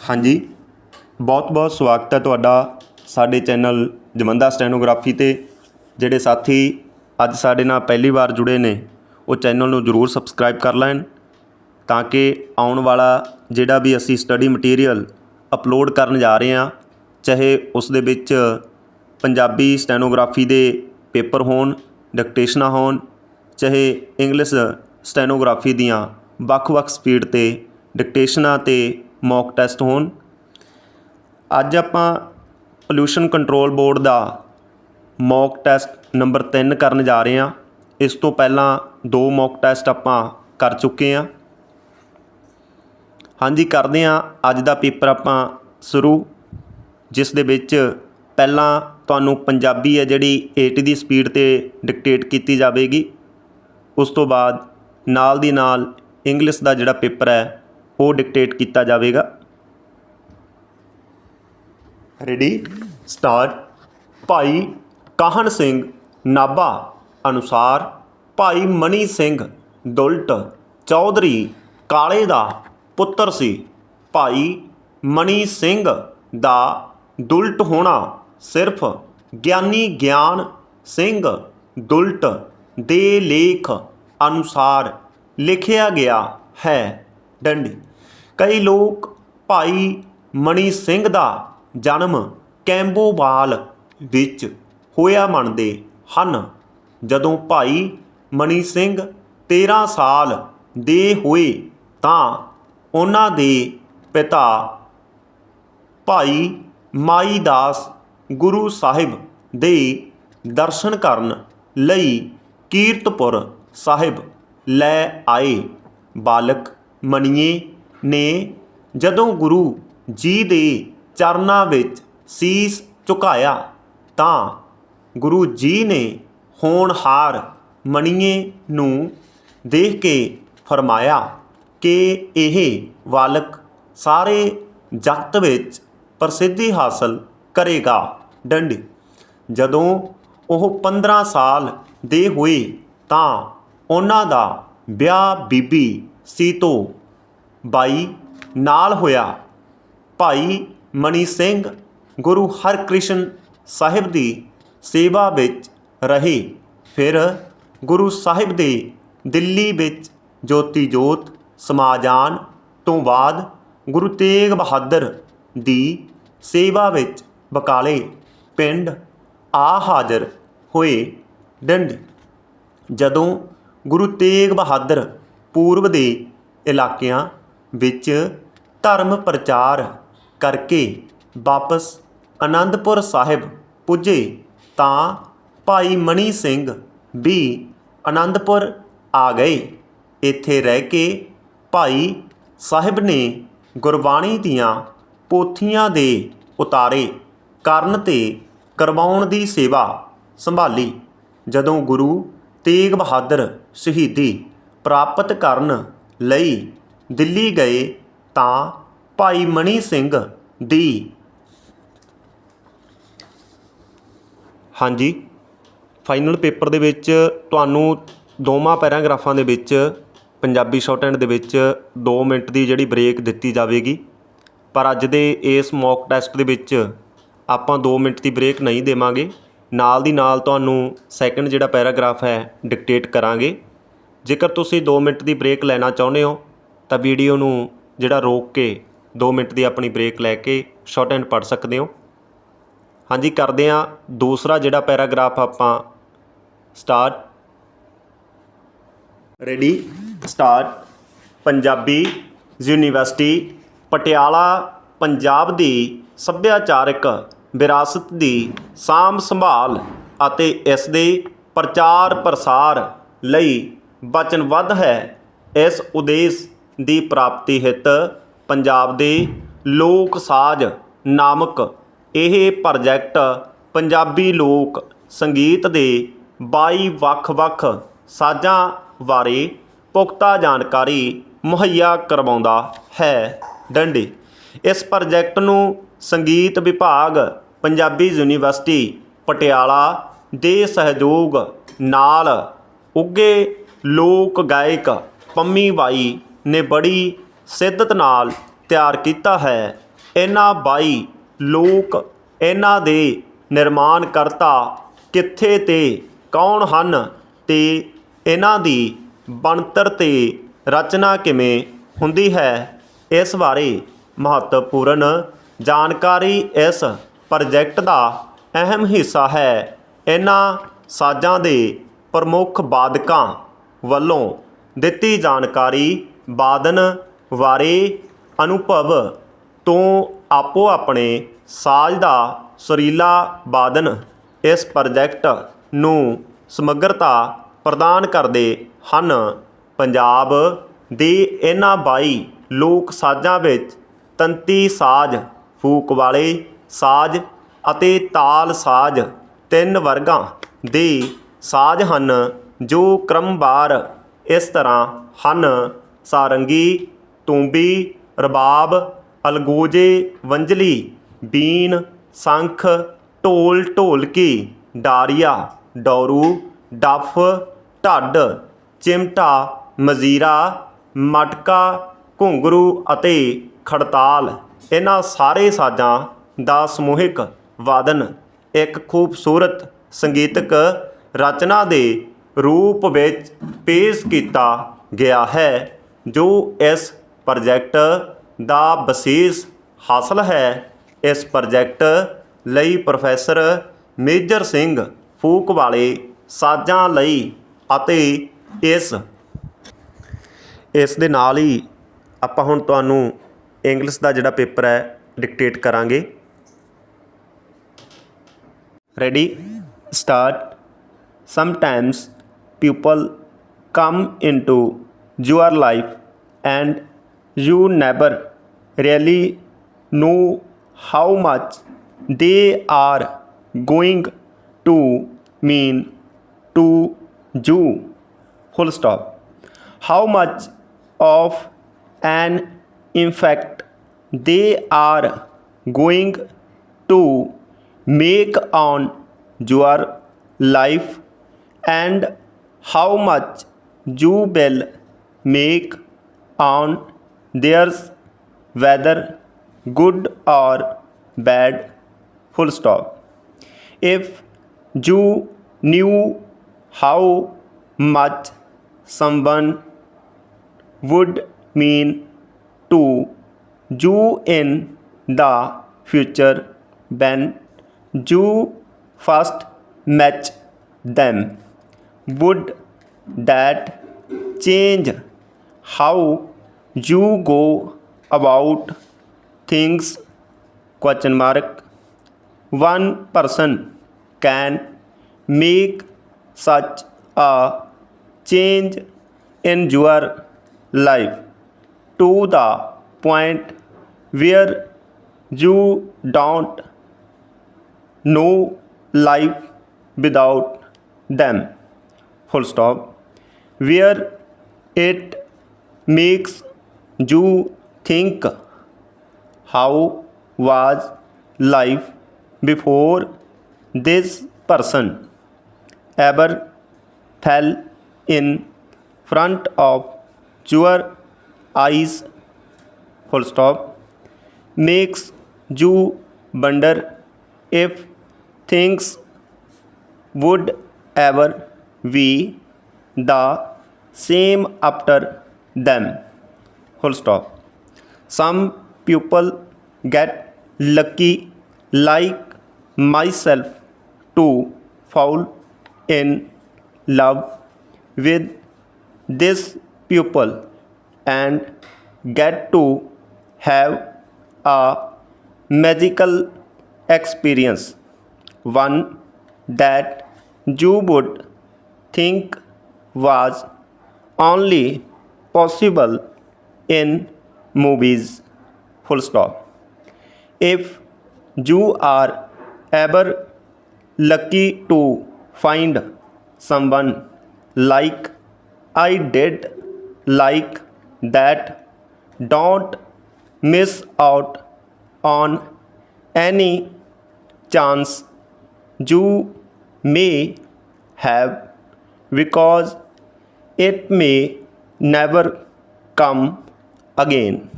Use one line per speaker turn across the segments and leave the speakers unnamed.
ਹਾਂਜੀ। ਬਹੁਤ ਬਹੁਤ ਸਵਾਗਤ ਹੈ ਤੁਹਾਡਾ ਸਾਡੇ ਚੈਨਲ ਜਮੰਦਾ ਸਟੈਨੋਗ੍ਰਾਫੀ ਤੇ। ਜਿਹੜੇ ਸਾਥੀ ਅੱਜ ਸਾਡੇ ਨਾਲ ਪਹਿਲੀ ਵਾਰ ਜੁੜੇ ਨੇ, ਉਹ ਚੈਨਲ ਨੂੰ ਜਰੂਰ ਸਬਸਕ੍ਰਾਈਬ ਕਰ ਲੈਣ ਤਾਂ ਕਿ ਆਉਣ ਵਾਲਾ ਜਿਹੜਾ ਵੀ ਅਸੀਂ ਸਟੱਡੀ ਮਟੀਰੀਅਲ ਅਪਲੋਡ ਕਰਨ ਜਾ ਰਹੇ ਹਾਂ, ਚਾਹੇ ਉਸ ਦੇ ਵਿੱਚ ਪੰਜਾਬੀ ਸਟੈਨੋਗ੍ਰਾਫੀ ਦੇ ਪੇਪਰ ਹੋਣ, ਡਿਕਟੇਸ਼ਨਾਂ ਹੋਣ, ਚਾਹੇ ਇੰਗਲਿਸ਼ ਸਟੈਨੋਗ੍ਰਾਫੀ ਦੀਆਂ ਵੱਖ-ਵੱਖ ਸਪੀਡ ਤੇ ਡਿਕਟੇਸ਼ਨਾਂ ਤੇ ਮੌਕ ਟੈਸਟ ਹੋਣ। ਅੱਜ ਆਪਾਂ ਪੋਲਿਊਸ਼ਨ ਕੰਟਰੋਲ ਬੋਰਡ ਦਾ ਮੌਕ ਟੈਸਟ ਨੰਬਰ 3 ਕਰਨ ਜਾ ਰਹੇ ਹਾਂ। ਇਸ ਤੋਂ ਪਹਿਲਾਂ ਦੋ ਮੌਕ ਟੈਸਟ ਆਪਾਂ ਕਰ ਚੁੱਕੇ ਹਾਂ। ਹਾਂਜੀ, ਕਰਦੇ ਹਾਂ। ਅੱਜ ਦਾ ਪੇਪਰ ਆਪਾਂ ਸ਼ੁਰੂ, ਜਿਸ ਦੇ ਵਿੱਚ ਪਹਿਲਾਂ ਤੁਹਾਨੂੰ ਪੰਜਾਬੀ ਹੈ ਜਿਹੜੀ 80 ਦੀ ਸਪੀਡ ਤੇ ਡਿਕਟੇਟ ਕੀਤੀ ਜਾਵੇਗੀ। ਉਸ ਤੋਂ ਬਾਅਦ ਨਾਲ ਦੀ ਨਾਲ ਇੰਗਲਿਸ਼ ਦਾ ਜਿਹੜਾ ਪੇਪਰ ਹੈ ਉਹ ਡਿਕਟੇਟ ਕੀਤਾ ਜਾਵੇਗਾ। ਰੈਡੀ ਸਟਾਰਟ ਭਾਈ ਕਾਹਨ ਸਿੰਘ ਨਾਭਾ ਅਨੁਸਾਰ ਭਾਈ ਮਨੀ ਸਿੰਘ ਦੁਲਟ ਚੌਧਰੀ ਕਾਲੇ ਦਾ ਪੁੱਤਰ ਸੀ। ਭਾਈ ਮਨੀ ਸਿੰਘ ਦਾ ਦੁਲਟ ਹੋਣਾ ਸਿਰਫ ਗਿਆਨੀ ਗਿਆਨ ਸਿੰਘ ਦੁਲਟ ਦੇ ਲੇਖ ਅਨੁਸਾਰ ਲਿਖਿਆ ਗਿਆ ਹੈ। ਡੰਡੀ। ਕਈ ਲੋਕ ਭਾਈ ਮਣੀ ਸਿੰਘ ਦਾ ਜਨਮ ਕੈਂਬੋਵਾਲ ਵਿੱਚ ਹੋਇਆ ਮੰਨਦੇ ਹਨ। ਜਦੋਂ ਭਾਈ ਮਣੀ ਸਿੰਘ 13 ਸਾਲ ਦੇ ਹੋਏ ਤਾਂ ਉਹਨਾਂ ਦੇ ਪਿਤਾ ਭਾਈ ਮਾਈ ਦਾਸ ਗੁਰੂ ਸਾਹਿਬ ਦੇ ਦਰਸ਼ਨ ਕਰਨ ਲਈ ਕੀਰਤਪੁਰ ਸਾਹਿਬ ਲੈ ਆਏ। ਬਾਲਕ ਮਣੀਏ ਨੇ ਜਦੋਂ ਗੁਰੂ ਜੀ ਦੇ ਚਰਨਾਂ ਵਿੱਚ ਸੀਸ ਝੁਕਾਇਆ ਤਾਂ ਗੁਰੂ ਜੀ ਨੇ ਹੋਣਹਾਰ ਮਣੀਏ ਨੂੰ ਦੇਖ ਕੇ ਫਰਮਾਇਆ ਕਿ ਇਹ ਬਾਲਕ ਸਾਰੇ ਜਗਤ ਵਿੱਚ ਪ੍ਰਸਿੱਧੀ ਹਾਸਲ ਕਰੇਗਾ। ਡੰਡੀ। ਜਦੋਂ ਉਹ 15 ਸਾਲ ਦੇ ਹੋਏ ਤਾਂ ਉਹਨਾਂ ਦਾ ਵਿਆਹ ਬੀਬੀ ਸੀਤੋ ਬਾਈ ਨਾਲ ਹੋਇਆ ਭਾਈ ਮਨੀ ਸਿੰਘ ਗੁਰੂ ਹਰਕ੍ਰਿਸ਼ਨ ਸਾਹਿਬ ਦੀ ਸੇਵਾ ਵਿੱਚ ਰਹੇ। ਫਿਰ ਗੁਰੂ ਸਾਹਿਬ ਦੇ ਦਿੱਲੀ ਵਿੱਚ ਜੋਤੀ ਜੋਤ ਸਮਾ ਜਾਣ ਤੋਂ ਬਾਅਦ ਗੁਰੂ ਤੇਗ ਬਹਾਦਰ ਦੀ ਸੇਵਾ ਵਿੱਚ ਬਕਾਲੇ ਪਿੰਡ ਆ ਹਾਜ਼ਰ ਹੋਏ ਡੰਡ। ਜਦੋਂ ਗੁਰੂ ਤੇਗ ਬਹਾਦਰ ਪੂਰਬ ਦੇ ਇਲਾਕਿਆਂ ਵਿੱਚ ਧਰਮ ਪ੍ਰਚਾਰ ਕਰਕੇ ਵਾਪਸ ਅਨੰਦਪੁਰ ਸਾਹਿਬ ਪੁੱਜੇ ਤਾਂ ਭਾਈ ਮਣੀ ਸਿੰਘ ਵੀ ਅਨੰਦਪੁਰ ਆ ਗਏ। ਇੱਥੇ ਰਹਿ ਕੇ ਭਾਈ ਸਾਹਿਬ ਨੇ ਗੁਰਬਾਣੀ ਦੀਆਂ ਪੋਥੀਆਂ ਦੇ ਉਤਾਰੇ ਕਰਨ ਤੇ ਕਰਵਾਉਣ ਦੀ ਸੇਵਾ ਸੰਭਾਲੀ, ਜਦੋਂ ਗੁਰੂ ਤੇਗ ਬਹਾਦਰ ਸ਼ਹੀਦੀ ਪ੍ਰਾਪਤ ਕਰਨ ਲਈ ਦਿੱਲੀ ਗਏ ਤਾਂ ਭਾਈ ਮਣੀ ਸਿੰਘ ਦੀ ਹਾਂਜੀ ਫਾਈਨਲ ਪੇਪਰ ਦੇ ਵਿੱਚ ਤੁਹਾਨੂੰ ਦੋਵਾਂ ਪੈਰਾਗ੍ਰਾਫਾਂ ਦੇ ਵਿੱਚ, ਪੰਜਾਬੀ ਸ਼ਾਰਟ ਦੇ ਵਿੱਚ 2 ਮਿੰਟ ਦੀ ਜਿਹੜੀ ਬ੍ਰੇਕ ਦਿੱਤੀ ਜਾਵੇਗੀ। ਪਰ ਅੱਜ ਦੇ ਇਸ ਮੌਕ ਟੈਸਟ ਦੇ ਵਿੱਚ ਆਪਾਂ 2 ਮਿੰਟ ਦੀ ਬ੍ਰੇਕ ਨਹੀਂ ਦੇਵਾਂਗੇ। ਨਾਲ ਦੀ ਨਾਲ ਤੁਹਾਨੂੰ ਸੈਕੰਡ ਜਿਹੜਾ ਪੈਰਾਗ੍ਰਾਫ ਹੈ ਡਿਕਟੇਟ ਕਰਾਂਗੇ। ਜੇਕਰ ਤੁਸੀਂ 2 ਮਿੰਟ ਦੀ ਬ੍ਰੇਕ ਲੈਣਾ ਚਾਹੁੰਦੇ ਹੋ ਤਾਂ ਵੀਡੀਓ ਨੂੰ ਜਿਹੜਾ ਰੋਕ ਕੇ ਦੋ ਮਿੰਟ ਦੀ ਆਪਣੀ ਬ੍ਰੇਕ ਲੈ ਕੇ ਸ਼ਾਰਟ ਹੈਂਡ ਪੜ੍ਹ ਸਕਦੇ ਹੋ। ਹਾਂਜੀ, ਕਰਦੇ ਹਾਂ ਦੂਸਰਾ ਜਿਹੜਾ ਪੈਰਾਗ੍ਰਾਫ ਆਪਾਂ start. Ready start. Punjabi university, Patiala, Punjab ਦੀ ਸੱਭਿਆਚਾਰਕ ਵਿਰਾਸਤ ਦੀ ਸਾਂਭ ਸੰਭਾਲ ਅਤੇ ਇਸ ਦੇ ਪ੍ਰਚਾਰ ਪ੍ਰਸਾਰ ਲਈ ਵਚਨਬੱਧ ਹੈ ਇਸ ਉਦੇਸ਼ ਦੀ ਪ੍ਰਾਪਤੀ ਹਿੱਤ ਪੰਜਾਬ ਦੇ ਲੋਕ ਸਾਜ਼ ਨਾਮਕ ਇਹ ਪ੍ਰੋਜੈਕਟ ਪੰਜਾਬੀ ਲੋਕ ਸੰਗੀਤ ਦੇ 22 ਵੱਖ-ਵੱਖ ਸਾਜ਼ਾਂ ਬਾਰੇ ਪੁਖਤਾ ਜਾਣਕਾਰੀ ਮੁਹੱਈਆ ਕਰਵਾਉਂਦਾ ਹੈ ਡੰਡੀ। ਇਸ ਪ੍ਰੋਜੈਕਟ ਨੂੰ ਸੰਗੀਤ ਵਿਭਾਗ, ਪੰਜਾਬੀ ਯੂਨੀਵਰਸਿਟੀ, ਪਟਿਆਲਾ ਦੇ ਸਹਿਯੋਗ ਨਾਲ ਉੱਗੇ ਲੋਕ ਗਾਇਕ ਪੰਮੀ ਬਾਈ ਨੇ ਬੜੀ ਸਿੱਧਤ ਨਾਲ ਤਿਆਰ ਕੀਤਾ ਹੈ। ਇਹਨਾਂ ਬਾਈ ਲੋਕ ਇਹਨਾਂ ਦੇ ਨਿਰਮਾਣ ਕਰਤਾ ਕਿੱਥੇ ਤੇ ਕੌਣ ਹਨ ਤੇ ਇਹਨਾਂ ਦੀ ਬਣਤਰ ਤੇ ਰਚਨਾ ਕਿਵੇਂ ਹੁੰਦੀ ਹੈ, ਇਸ ਬਾਰੇ ਮਹੱਤਵਪੂਰਨ ਜਾਣਕਾਰੀ ਇਸ ਪ੍ਰੋਜੈਕਟ ਦਾ ਅਹਿਮ ਹਿੱਸਾ ਹੈ। ਇਹਨਾਂ ਸਾਜ਼ਾਂ ਦੇ ਪ੍ਰਮੁੱਖ ਬਾਦਕਾਂ ਵੱਲੋਂ ਦਿੱਤੀ ਜਾਣਕਾਰੀ ਬਾਦਨ ਬਾਰੇ ਅਨੁਭਵ ਤੋਂ ਆਪੋ ਆਪਣੇ ਸਾਜ਼ ਦਾ ਸੁਰੀਲਾ ਵਾਦਨ ਇਸ ਪ੍ਰੋਜੈਕਟ ਨੂੰ ਸਮੱਗਰਤਾ ਪ੍ਰਦਾਨ ਕਰਦੇ ਹਨ। ਪੰਜਾਬ ਦੇ ਇਹਨਾਂ 22 ਲੋਕ ਸਾਜ਼ਾਂ ਵਿੱਚ ਤੰਤੀ ਸਾਜ਼ ਫੂਕ ਵਾਲੇ ਸਾਜ਼ ਅਤੇ ਤਾਲ ਸਾਜ਼ ਤਿੰਨ ਵਰਗਾਂ ਦੇ ਸਾਜ਼ ਹਨ ਜੋ ਕ੍ਰਮਵਾਰ ਇਸ ਤਰ੍ਹਾਂ ਹਨ। ਸਾਰੰਗੀ, ਤੂੰਬੀ, ਰਬਾਬ, ਅਲਗੋਜੇ ਵੰਜਲੀ ਬੀਨ, ਸ਼ੰਖ, ਢੋਲ, ਢੋਲਕੀ, ਡਾਰੀਆ, ਡੌਰੂ, ਡੱਫ, ਢੱਡ, ਚਿਮਟਾ, ਮਜ਼ੀਰਾ, ਮਟਕਾ, ਘੁੰਗਰੂ ਅਤੇ ਖੜਤਾਲ। ਇਹਨਾਂ ਸਾਰੇ ਸਾਜ਼ਾਂ ਦਾ ਸਮੂਹਿਕ ਵਾਦਨ ਇੱਕ ਖੂਬਸੂਰਤ ਸੰਗੀਤਕ ਰਚਨਾ ਦੇ ਰੂਪ ਵਿੱਚ ਪੇਸ਼ ਕੀਤਾ ਗਿਆ ਹੈ। ਜੋ ਇਸ ਪ੍ਰੋਜੈਕਟ ਦਾ ਬਸੀਸ ਹਾਸਲ ਹੈ, ਇਸ ਪ੍ਰੋਜੈਕਟ ਲਈ ਪ੍ਰੋਫੈਸਰ ਮੇਜਰ ਸਿੰਘ ਫੂਕ ਵਾਲੇ ਸਾਜ਼ਾਂ ਲਈ ਅਤੇ ਇਸ ਇਸ ਦੇ ਨਾਲ ਹੀ ਆਪਾਂ ਹੁਣ ਤੁਹਾਨੂੰ ਇੰਗਲਿਸ਼ ਦਾ ਜਿਹੜਾ ਪੇਪਰ ਹੈ ਡਿਕਟੇਟ ਕਰਾਂਗੇ। Ready? Start. Sometimes people come into your life and you never really know how much they are going to mean to you. Full stop. How much of an impact they are going to make on your life and how much you will make on theirs whether good or bad full stop. If you knew how much someone would mean to you in the future when you first met them would that change how you go about things? Question mark. One person can make such a change in your life to the point where you don't know life without them. Full stop. Where it makes you think how was life before this person ever fell in front of your eyes? Full stop. Makes you wonder if things would ever be the same after them. Full stop. Some people get lucky like myself to fall in love with this pupil and get to have a magical experience. One that you would think was only possible in movies full stop. If you are ever lucky to find someone like I did like that don't miss out on any chance you may have because it may never come again.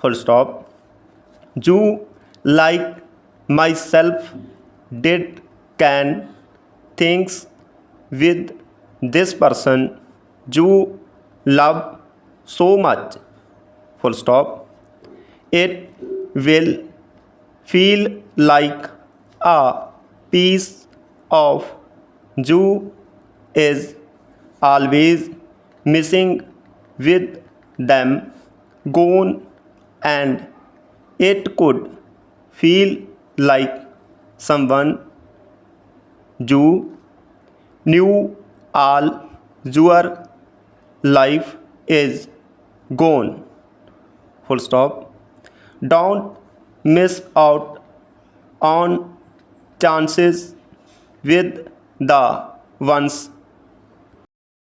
Full stop. You like myself did can things with this person you love so much. Full stop. It will feel like a piece of you is always missing with them gone and it could feel like someone you knew all your life is gone. Full stop. Don't miss out on chances with the ones